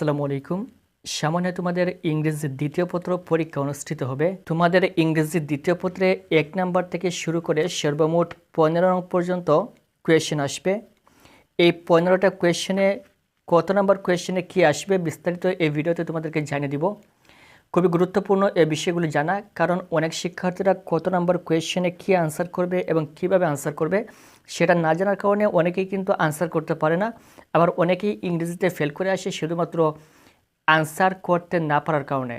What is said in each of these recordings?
আসসালামু আলাইকুম। সামনে তোমাদের ইংরেজির দ্বিতীয় পত্র পরীক্ষা অনুষ্ঠিত হবে। তোমাদের ইংরেজির দ্বিতীয় পত্রে এক নাম্বার থেকে শুরু করে সর্বমোট পনেরো নং পর্যন্ত কোয়েশ্চেন আসবে। এই পনেরোটা কোয়েশ্চেনে কত নাম্বার কোয়েশ্চেনে কি আসবে বিস্তারিত এই ভিডিওতে তোমাদেরকে জানিয়ে দিব। খুবই গুরুত্বপূর্ণ এই বিষয়গুলি জানা, কারণ অনেক শিক্ষার্থীরা কত নাম্বার কোয়েশ্চেনে কী আনসার করবে এবং কীভাবে আনসার করবে, সেটা না জানার কারণে অনেকেই কিন্তু আনসার করতে পারে না। আবার অনেকেই ইংরেজিতে ফেল করে আসে শুধুমাত্র আনসার করতে না পারার কারণে।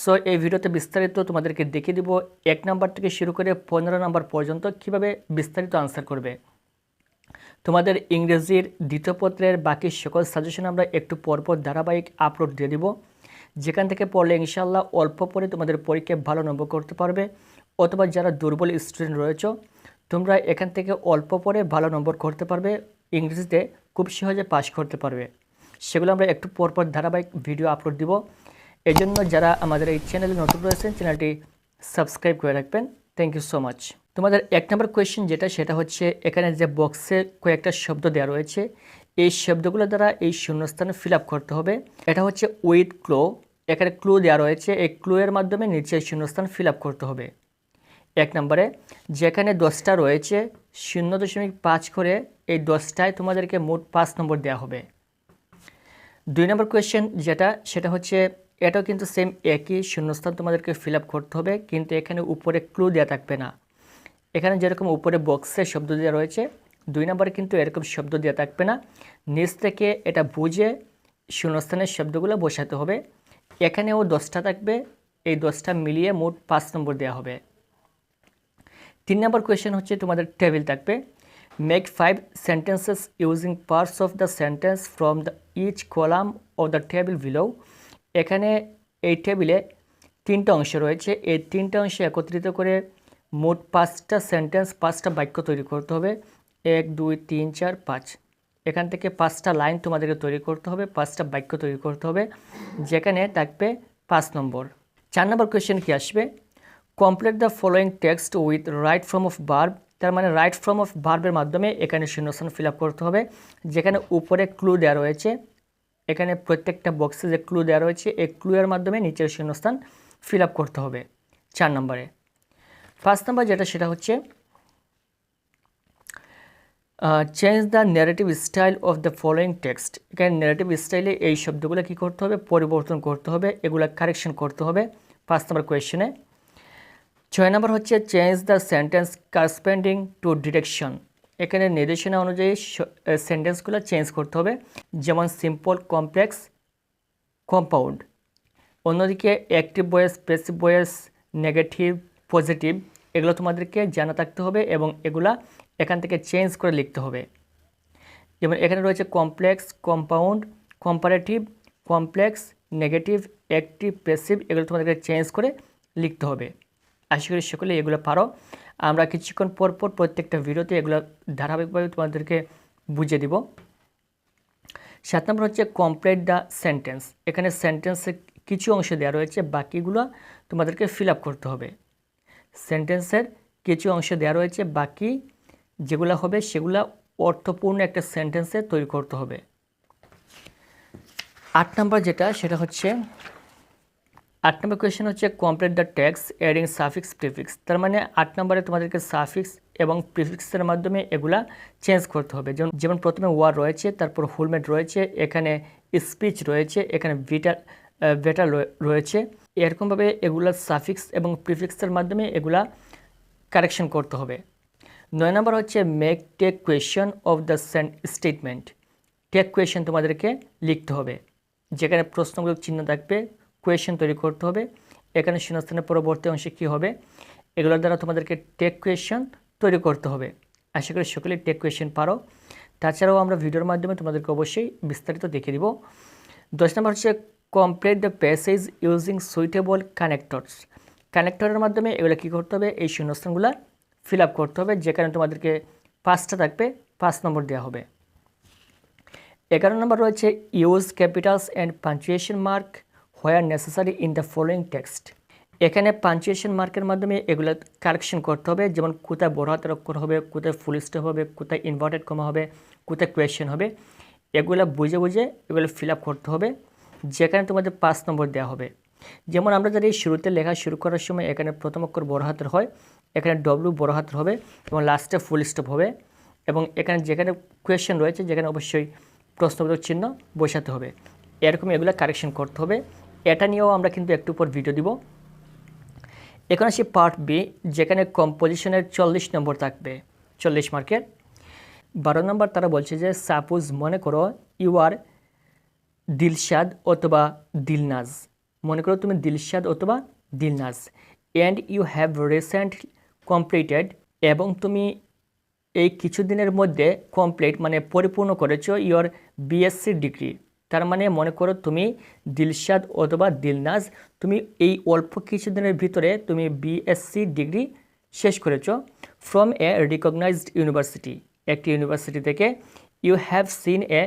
সো এই ভিডিওতে বিস্তারিত তোমাদেরকে দেখিয়ে দিব এক নাম্বার থেকে শুরু করে পনেরো নাম্বার পর্যন্ত কীভাবে বিস্তারিত আনসার করবে। তোমাদের ইংরেজির দ্বিতীয় পত্রের বাকি সকল সাজেশন আমরা একটু পরপর ধারাবাহিক আপলোড দিয়ে দিব। যেখান থেকে পড়লে ইনশাল্লাহ অল্প পরে তোমাদের পরীক্ষায় ভালো নম্বর করতে পারবে। অথবা যারা দুর্বল স্টুডেন্ট রয়েছে, তোমরা এখান থেকে অল্প পরে ভালো নম্বর করতে পারবে। ইংরেজিতে খুব সহজে পাশ করতে পারবে। সেগুলো আমরা একটু পরপর ধারাবাহিক ভিডিও আপলোড দিব। এই জন্য যারা আমাদের এই চ্যানেলে নতুন রয়েছেন চ্যানেলটি সাবস্ক্রাইব করে রাখবেন। থ্যাংক ইউ সো মাচ তোমাদের এক নম্বর কোয়েশ্চেন যেটা, সেটা হচ্ছে, এখানে যে বক্সে কয়েকটা শব্দ দেওয়া রয়েছে, এই শব্দগুলো দ্বারা এই শূন্যস্থানে ফিল করতে হবে। এটা হচ্ছে উইথ ক্লো এখানে ক্লু দেওয়া রয়েছে। এই ক্লু এর মাধ্যমে নিচে শূন্যস্থান ফিল করতে হবে। এক নম্বরে, যেখানে দশটা রয়েছে, শূন্য দশমিক পাঁচ করে এই দশটায় তোমাদেরকে মোট পাঁচ নম্বর দেওয়া হবে। দুই নম্বর কোয়েশ্চেন যেটা, সেটা হচ্ছে, এটাও কিন্তু সেম একই শূন্যস্থান তোমাদেরকে ফিল করতে হবে, কিন্তু এখানে উপরে ক্লু দেওয়া থাকবে না। এখানে যেরকম উপরে বক্সে শব্দ দেওয়া রয়েছে, দুই নম্বরে কিন্তু এরকম শব্দ দেওয়া থাকবে না। নিচ থেকে এটা বুঝে শূন্যস্থানের শব্দগুলো বসাতে হবে। এখানেও দশটা থাকবে, এই দশটা মিলিয়ে মোট পাঁচ নম্বর দেওয়া হবে। তিন নম্বর কোয়েশ্চেন হচ্ছে তোমাদের টেবিল থাকবে। Make five sentences using parts of the sentence from the each column of the table below এখানে এই টেবিলে তিনটা অংশ রয়েছে। এই তিনটা অংশ একত্রিত করে মোট পাঁচটা সেন্টেন্স পাঁচটা বাক্য তৈরি করতে হবে। এক, দুই, তিন, চার, পাঁচ। এখান থেকে পাঁচটা লাইন তোমাদেরকে তৈরি করতে হবে, পাঁচটা বাক্য তৈরি করতে হবে। যেখানে থাকবে পাঁচ নম্বর। চার নম্বর কোয়েশ্চেন কি আসবে? Complete the following text with right form of verb তার মানে রাইট ফর্ম অফ বার্বের মাধ্যমে এখানে শূন্যস্থান ফিল আপ করতে হবে, যেখানে উপরে ক্লু দেওয়া রয়েছে। এখানে প্রত্যেকটা বক্সে যে ক্লু দেওয়া রয়েছে, এই ক্লুয়ের মাধ্যমে নিচের শূন্যস্থান ফিল আপ করতে হবে। চার নম্বরে। পাঁচ নম্বর যেটা, সেটা হচ্ছে change the negative style of the following text এখানে নেগেটিভ স্টাইলে এই শব্দগুলো কী করতে হবে? পরিবর্তন করতে হবে, এগুলো কারেকশন করতে হবে। পাঁচ নম্বর কোয়েশ্চেনে ছয় নম্বর হচ্ছে change the sentence corresponding to direction এখানে নির্দেশনা অনুযায়ী সেন্টেন্সগুলো চেঞ্জ করতে হবে। যেমন সিম্পল কমপ্লেক্স কম্পাউন্ড অন্যদিকে active voice passive voice negative positive এগুলো তোমাদেরকে জানা থাকতে হবে এবং এগুলা এখান থেকে চেঞ্জ করে লিখতে হবে। যেমন এখানে রয়েছে complex compound comparative complex negative active passive এগুলো তোমাদেরকে চেঞ্জ করে লিখতে হবে। আশা করি সকলে এগুলো পারো। আমরা কিছুক্ষণ পর পর প্রত্যেকটা ভিডিওতে এগুলো ধারাবাহিকভাবে তোমাদেরকে বুঝিয়ে দিব। সাত নম্বর হচ্ছে কমপ্লিট দ্য সেন্টেন্স এখানে সেন্টেন্সের কিছু অংশ দেওয়া রয়েছে, বাকিগুলো তোমাদেরকে ফিল করতে হবে। সেন্টেন্সের কিছু অংশ দেওয়া রয়েছে, বাকি যেগুলো হবে সেগুলো অর্থপূর্ণ একটা সেন্টেন্সে তৈরি করতে হবে। আট নম্বর যেটা, সেটা হচ্ছে আট নম্বর কোয়েশ্চেন হচ্ছে complete the text adding suffix prefix তার মানে আট নম্বরে তোমাদেরকে সাফিক্স এবং প্রিফিক্সের মাধ্যমে এগুলা চেঞ্জ করতে হবে। যেমন যেমন প্রথমে ওয়ার রয়েছে, তারপর ফুলমেট রয়েছে, এখানে স্পিচ রয়েছে, এখানে ভিটাল ভেটাল রয়েছে। এরকমভাবে এগুলা সাফিক্স এবং প্রিফিক্সের মাধ্যমে এগুলা কারেকশন করতে হবে। নয় নম্বর হচ্ছে make tag question of the statement tag question তোমাদেরকে লিখতে হবে। যেখানে প্রশ্নগুলো চিহ্ন থাকবে কোয়েশন তৈরি করতে হবে। এখানে শূন্যস্থানের পরবর্তী অংশে কী হবে? এগুলোর দ্বারা তোমাদেরকে টেক কোয়েশন তৈরি করতে হবে। আশা করি সকলে টেক কোয়েশন পারো। তাছাড়াও আমরা ভিডিওর মাধ্যমে তোমাদেরকে অবশ্যই বিস্তারিত দেখে দিব। দশ নম্বর হচ্ছে complete the passage using suitable connectors কানেক্টরের মাধ্যমে এগুলো কী করতে হবে? এই শূন্যস্থানগুলো ফিল আপ করতে হবে যেখানে তোমাদেরকে পাঁচটা থাকবে, পাঁচ নম্বর দেওয়া হবে। এগারো নম্বর রয়েছে use capitals and punctuation mark where necessary in the following text এখানে পাঞ্চুয়েশন মার্কের মাধ্যমে এগুলো কারেকশন করতে হবে, যেমন কোথায় বড় হাতের অক্ষর হবে, কোথায় ফুল স্টপ হবে, কোথায় ইনভার্টেড কমা হবে, কোথায় কোয়েশ্চেন হবে, এগুলো বুঝে বুঝে এগুলো ফিল করতে হবে, যেখানে তোমাদের পাঁচ নম্বর দেওয়া হবে। যেমন আমরা জানি শুরুতে লেখা শুরু করার সময় এখানে প্রথম অক্ষর বড় হাতের হয়, এখানে ডব্লু বড় হাতের হবে এবং লাস্টে ফুল স্টপ হবে এবং এখানে যেখানে কোয়েশ্চেন রয়েছে, যেখানে অবশ্যই প্রশ্নবোধক চিহ্ন বসাতে হবে। এরকম এগুলো কারেকশন করতে হবে এটা নিয়েও আমরা কিন্তু একটু পর ভিডিও দিব। এখন আসি পার্ট বি যেখানে কম্পোজিশনের চল্লিশ নম্বর থাকবে, চল্লিশ মার্কের বারো নম্বর তারা বলছে যে সাপোজ মনে করো ইউ আর দিলশাদ অথবা দিলনাজ। মনে করো তুমি দিলশাদ অথবা Dilnaz. And you have recent completed এবং তুমি এই কিছুদিনের মধ্যে কমপ্লিট মানে পরিপূর্ণ করেছ ইয়োর বিএসসি ডিগ্রি তার মানে মনে করো তুমি দিলশাদ অথবা দিলনাজ, তুমি এই অল্প কিছুদিনের ভিতরে তুমি বিএসসি ডিগ্রি শেষ করেছ ফ্রম এ রিকগনাইজড ইউনিভার্সিটি একটি ইউনিভার্সিটি থেকে you have seen a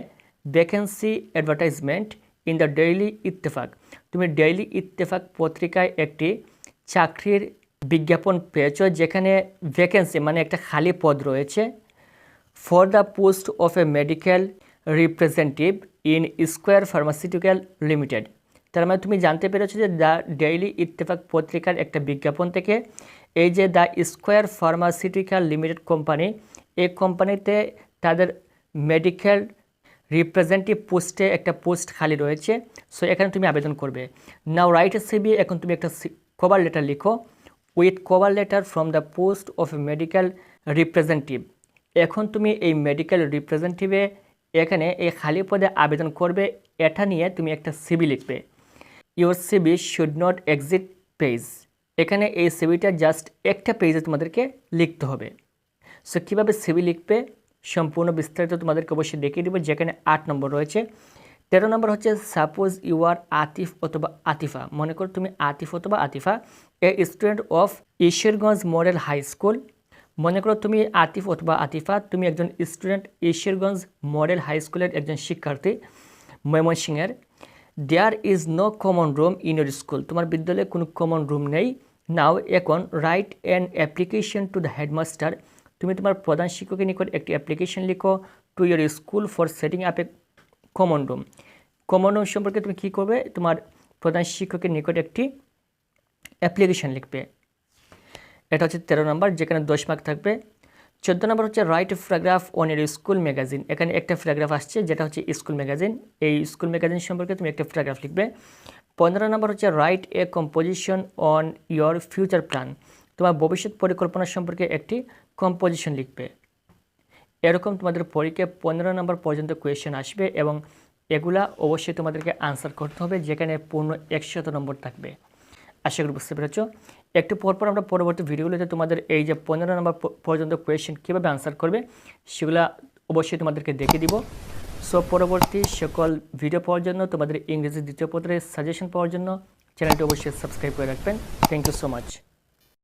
vacancy advertisement in the daily Ittefaq তুমি ডেইলি ইত্তেফাক পত্রিকায় একটি চাকরির বিজ্ঞাপন পেয়েছ যেখানে ভ্যাকেন্সি মানে একটা খালি পদ রয়েছে। For the post of a medical representative in Square Pharmaceutical Limited. তার মানে তুমি জানতে পেরেছ যে দ্য ডেইলি ইত্তেফাক পত্রিকার একটা বিজ্ঞাপন থেকে এই যে the Square Pharmaceutical Limited company, এই কোম্পানিতে তাদের মেডিকেল রিপ্রেজেন্টেটিভ পোস্টে একটা পোস্ট খালি রয়েছে, সো এখানে তুমি আবেদন করবে। নাও রাইট সিবি এখন তুমি একটা কভার লেটার লিখো। With cover letter from the post of medical representative এখন তুমি এই মেডিকেল রিপ্রেজেন্টেটিভে এখানে এই খালি পদে আবেদন করবে, এটা নিয়ে তুমি একটা সিবি লিখবে। Your CV should not exceed page এখানে এই সিবিটা জাস্ট একটা পেজে তোমাদেরকে লিখতে হবে। সো কীভাবে সিবি লিখবে? সম্পূর্ণ বিস্তারিত তোমাদেরকে অবশ্যই দেখিয়ে দেবো, যেখানে আট নম্বর রয়েছে। তেরো নম্বর হচ্ছে সাপোজ ইউ আর আতিফ অথবা আতিফা মনে করো তুমি আতিফ অথবা Atifa a student of Ishwarganj model high school মনে করো তুমি আতিফ অথবা আতিফা, তুমি একজন স্টুডেন্ট ঈশ্বরগঞ্জ মডেল হাই স্কুলের একজন শিক্ষার্থী, ময়মনসিংহের। There is no common room in your school তোমার বিদ্যালয়ে কোনো কমন রুম নেই। নাও এখন write an application to the headmaster তুমি তোমার প্রধান শিক্ষকের নিকট একটি অ্যাপ্লিকেশন লিখো to your school for setting up a common room common room সম্পর্কে তুমি কী করবে? তোমার প্রধান শিক্ষকের নিকট একটি অ্যাপ্লিকেশন লিখবে। এটা হচ্ছে তেরো নম্বর, যেখানে দশ মার্ক থাকবে। চোদ্দ নম্বর হচ্ছে write paragraph on a school magazine এখানে একটা প্যারাগ্রাফ আসছে, যেটা হচ্ছে স্কুল ম্যাগাজিন এই স্কুল ম্যাগাজিন সম্পর্কে তুমি একটা প্যারাগ্রাফ লিখবে। পনেরো নম্বর হচ্ছে write a composition on your future plan তোমার ভবিষ্যৎ পরিকল্পনা সম্পর্কে একটি কম্পোজিশন লিখবে। এরকম তোমাদের পরীক্ষায় পনেরো নম্বর পর্যন্ত কোয়েশ্চেন আসবে এবং এগুলা অবশ্যই তোমাদেরকে আনসার করতে হবে, যেখানে পূর্ণ একশত নম্বর থাকবে। আশা করি বুঝতে পেরেছ। একটু পরপর আমরা পরবর্তী ভিডিওগুলোতে তোমাদের এই যে পনেরো নম্বর পর্যন্ত কোয়েশ্চেন কীভাবে আনসার করবে, সেগুলো অবশ্যই তোমাদেরকে দেখে দিব। সো পরবর্তী সকল ভিডিও পাওয়ার জন্য, তোমাদের ইংরেজি দ্বিতীয় পত্রের সাজেশন পাওয়ার জন্য চ্যানেলটি অবশ্যই সাবস্ক্রাইব করে রাখবেন। Thank you so much